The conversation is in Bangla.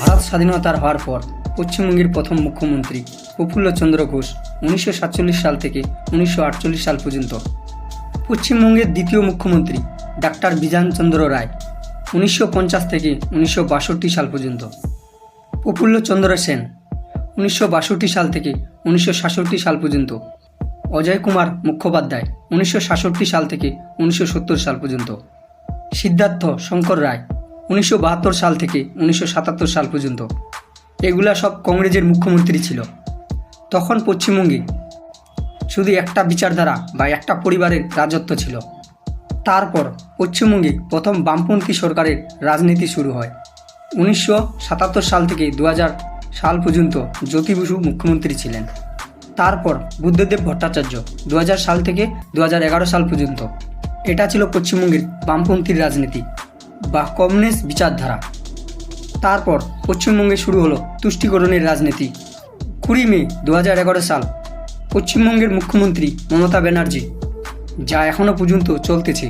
ভারত স্বাধীনতার হওয়ার পর পশ্চিমবঙ্গের প্রথম মুখ্যমন্ত্রী প্রফুল্লচন্দ্র ঘোষ উনিশশো সাতচল্লিশ সাল থেকে উনিশশো আটচল্লিশ সাল পর্যন্ত। পশ্চিমবঙ্গের দ্বিতীয় মুখ্যমন্ত্রী ডাক্তার বিধানচন্দ্র রায় উনিশশো পঞ্চাশ থেকে উনিশশো বাষট্টি সাল পর্যন্ত। প্রফুল্লচন্দ্র সেন উনিশশো বাষট্টি সাল থেকে উনিশশো সাতষট্টি সাল পর্যন্ত। অজয় কুমার মুখোপাধ্যায় উনিশশো সাতষট্টি সাল থেকে উনিশশো সত্তর সাল পর্যন্ত। সিদ্ধার্থ শঙ্কর রায় উনিশশো বাহাত্তর সাল থেকে উনিশশো সাতাত্তর সাল পর্যন্ত। এগুলা সব কংগ্রেসের মুখ্যমন্ত্রী ছিল। তখন পশ্চিমবঙ্গে শুধু একটা বিচারধারা বা একটা পরিবারের রাজত্ব ছিল। তারপর পশ্চিমবঙ্গে প্রথম বামপন্থী সরকারের রাজনীতি শুরু হয়। উনিশশো সাতাত্তর সাল থেকে দু হাজার সাল পর্যন্ত জ্যোতি বসু মুখ্যমন্ত্রী ছিলেন। তারপর বুদ্ধদেব ভট্টাচার্য দু হাজার সাল থেকে দু হাজার এগারো সাল পর্যন্ত। এটা ছিল পশ্চিমবঙ্গের বামপন্থীর রাজনীতি। বা কমিউনিস্ট বিচারধারা। তারপর পশ্চিমবঙ্গে শুরু হলো তুষ্টিকরণের রাজনীতি। কুড়ি মে দু হাজার এগারো সাল পশ্চিমবঙ্গের মুখ্যমন্ত্রী মমতা ব্যানার্জি, যা এখনও পর্যন্ত চলতেছে।